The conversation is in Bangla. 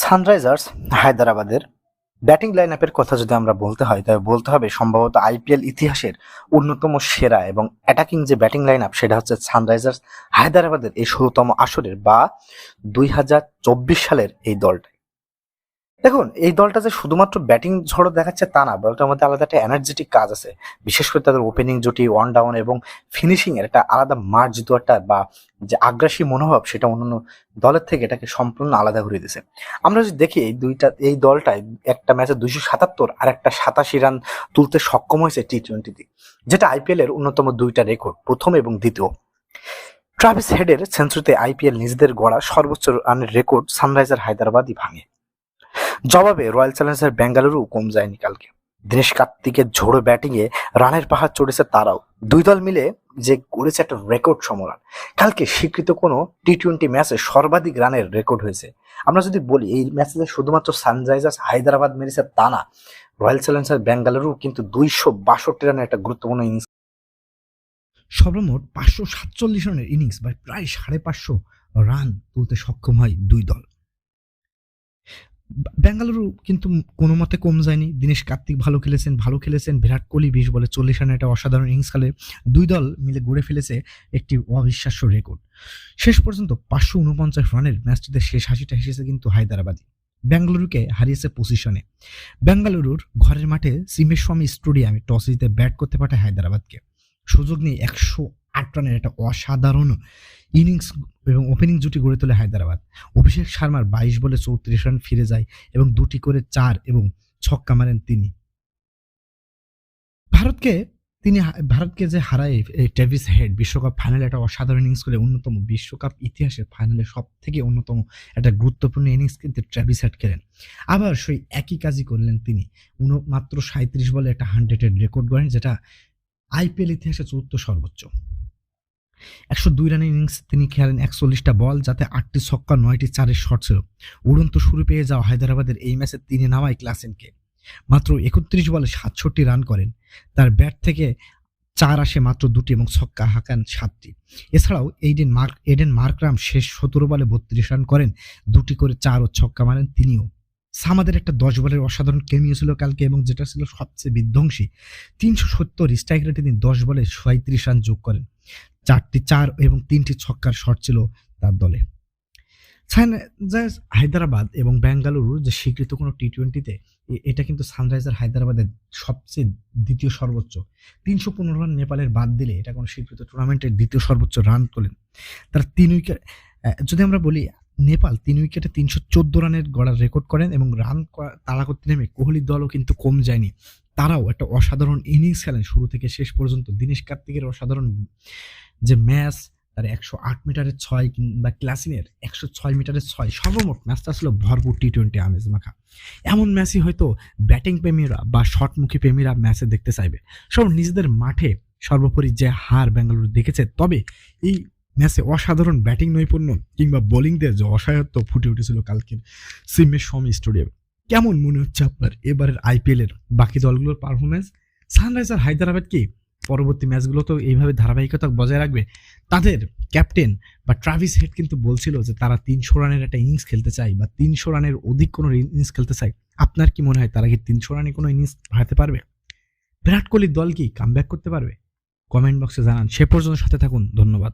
সানরাইজার্স হায়দ্রাবাদের ব্যাটিং লাইন আপের কথা যদি আমরা বলতে হয় তবে বলতে হবে সম্ভবত আইপিএল ইতিহাসের অন্যতম সেরা এবং অ্যাটাকিং যে ব্যাটিং লাইন আপ সেটা হচ্ছে সানরাইজার্স হায়দ্রাবাদের এই ষোলোতম আসরের বা দুই হাজার চব্বিশ সালের এই দলটা দেখুন, এই দলটা যে শুধুমাত্র ব্যাটিং ঝড় দেখাচ্ছে তা না, দলটার মধ্যে আলাদা একটা এনার্জেটিক কাজ আছে। বিশেষ করে তাদের ওপেনিং জুটি ওয়ান ডাউন এবং ফিনিশিং এর একটা আলাদা মার্চ একটা বা যে আগ্রাসী মনোভাব, সেটা অন্যান্য দলের থেকে এটাকে সম্পূর্ণ আলাদা করে দিয়েছে। আমরা যদি দেখি, এই দুইটা, এই দলটায় একটা ম্যাচে দুইশো সাতাত্তর আর একটা সাতাশি রান তুলতে সক্ষম হয়েছে টি টোয়েন্টিতে যেটা আইপিএল এর অন্যতম দুইটা রেকর্ড প্রথম এবং দ্বিতীয়। ট্রাভিস হেডের সেঞ্চুরিতে আইপিএল নিজেদের গড়া সর্বোচ্চ রানের রেকর্ড সানরাইজার হায়দ্রাবাদই ভাঙে। জবাবে রয়্যাল চ্যালেঞ্জার বেঙ্গালুরু কম যায়নি কালকে। দীনেশ কার্তিকের ঝোড়ো ব্যাটিংয়ে রানের পাহাড় চড়েছে তারাও। দুই দল মিলে যে করেছে একটা রেকর্ড সমরান, কালকে স্বীকৃত কোনো টি টোয়েন্টি ম্যাচে সর্বাধিক রানের রেকর্ড হয়েছে। আমরা যদি বলি, এই ম্যাচে শুধুমাত্র সানরাইজার্স হায়দ্রাবাদ মেরেছে তা না, রয়্যাল চ্যালেঞ্জার বেঙ্গালুরু কিন্তু দুইশো বাষট্টি রানের একটা গুরুত্বপূর্ণ ইনিংস সর্বমোট পাঁচশো সাতচল্লিশ রানের ইনিংস বা প্রায় সাড়ে পাঁচশো রান তুলতে সক্ষম হয় দুই দল। বেঙ্গালুরু কিন্তু কোনো মতে কম যায়নি। দীনেশ কার্তিক ভালো খেলেছেন ভালো খেলেছেন। বিরাট কোহলি বিশ বলে চল্লিশ রানের একটা অসাধারণ ইনিংস খেলে। দুই দল মিলে গড়ে ফেলেছে একটি অবিশ্বাস্য রেকর্ড শেষ পর্যন্ত পাঁচশো উনপঞ্চাশ রানের ম্যাচটিতে শেষ হাসিটা হেসেছে কিন্তু হায়দ্রাবাদী। বেঙ্গালুরুকে হারিয়েছে পজিশনে বেঙ্গালুরুর ঘরের মাঠে সিমেস্বামী স্টেডিয়ামে টস জিতে ব্যাট করতে পাঠায় হায়দ্রাবাদকে। সুযোগ নিয়ে একশো আট রানের একটা অসাধারণ ইনিংস এবং ওপেনিং জুটি গড়ে তোলে হায়দ্রাবাদ। অভিষেক শর্মার বাইশ বলে চৌত্রিশ রান ফিরে যায় এবং দুটি করে চার এবং ছক্কা মারেন তিনি। ভারতকে তিনি ভারতকে যে হারায় টেভিস হেড, বিশ্বকাপ ফাইনালে একটা অসাধারণ ইনিংস করে অন্যতম, বিশ্বকাপ ইতিহাসে ফাইনালে সব থেকে অন্যতম একটা গুরুত্বপূর্ণ ইনিংস কিন্তু ট্রেভিস হেড খেলেন। আবার সেই একই কাজই করলেন তিনি। মাত্র সাঁত্রিশ বলে একটা হান্ড্রেডের রেকর্ড করেন যেটা আইপিএল ইতিহাসে চতুর্থ সর্বোচ্চ। একশো দুই রানের ইনিংস তিনি খেলেন একচল্লিশটা বল, যাতে আটটি ছক্কা, নয়টি চারের শট ছিল। উড়ন্ত শুরু পেয়ে যাওয়া হায়দ্রাবাদের এই ম্যাচে তিনি নামায় ক্লাসেনকে। মাত্র একত্রিশ বলে সাতষট্টি রান করেন। তার ব্যাট থেকে চার আসে মাত্র দুটি এবং ছক্কা হাঁকান সাতটি। এছাড়াও এইডেন মার্ক, এডেন মার্করাম শেষ সতেরো বলে বত্রিশ রান করেন। দুটি করে চার ও ছক্কা মারেন তিনিও। সামাদের একটা দশ বলের অসাধারণ কেমিও ছিল কালকে এবং যেটা ছিল সবচেয়ে বিধ্বংসী। তিনশো সত্তর স্ট্রাইক রেটে তিনি দশ বলে সাঁত্রিশ রান যোগ করেন। চারটি চার এবং তিনটি ছক্কার শট ছিল তার দলে। সানরাইজার্স হায়দ্রাবাদ এবং বেঙ্গালুরুর যে স্বীকৃত কোনো টি টোয়েন্টিতে এটা কিন্তু সানরাইজার হায়দ্রাবাদের সবচেয়ে দ্বিতীয় সর্বোচ্চ। তিনশো পনেরো রান নেপালের বাদ দিলে এটা কোনো স্বীকৃত টুর্নামেন্টের দ্বিতীয় সর্বোচ্চ রান তোলেন। তারা তিন উইকেট যদি আমরা বলি নেপাল তিন উইকেটে তিনশো চোদ্দ রানের গড়ার রেকর্ড করেন এবং রান তাড়া করতে নেমে কোহলির দলও কিন্তু কম যায়নি। তারাও একটা অসাধারণ ইনিংস খেলেন শুরু থেকে শেষ পর্যন্ত। দীনেশ কার্তিকের অসাধারণ যে ম্যাচ, তার একশো আট মিটারের ছয় কিংবা ক্লাসিনের একশো ছয় মিটারের ছয়, সর্বমোট ম্যাচটা ছিল ভরপুর টি টোয়েন্টি আমেজ মাখা। এমন ম্যাচই হয়তো ব্যাটিং প্রেমীরা বা শটমুখী প্রেমীরা ম্যাচে দেখতে চাইবে। সব নিজেদের মাঠে সর্বোপরি যে হার বেঙ্গালুরু দেখেছে, তবে এই ম্যাচে অসাধারণ ব্যাটিং নৈপুণ্য কিংবা বোলিংদের যে অসহায়ত্ব ফুটে উঠেছিল কালকের সিমের স্বামী স্টেডিয়ামে। কেমন মনে হচ্ছে আপনার এবারের আইপিএল এর বাকি দলগুলোর পারফরমেন্স সানরাইজার হায়দ্রাবাদ কি পরবর্তী ম্যাচগুলোতেও এইভাবে ধারাবাহিকতা বজায় রাখবে? তাদের ক্যাপ্টেন বা ট্রাভিস হেড কিন্তু বলছিল যে তারা তিনশো রানের একটা ইনিংস খেলতে চায় বা তিনশো রানের অধিক কোনো ইনিংস খেলতে চায়। আপনার কি মনে হয় তারা কি তিনশো রানে কোনো ইনিংস হারাতে পারবে? বিরাট কোহলির দল কি কামব্যাক করতে পারবে? কমেন্ট বক্সে জানান। সে পর্যন্ত সাথে থাকুন। ধন্যবাদ।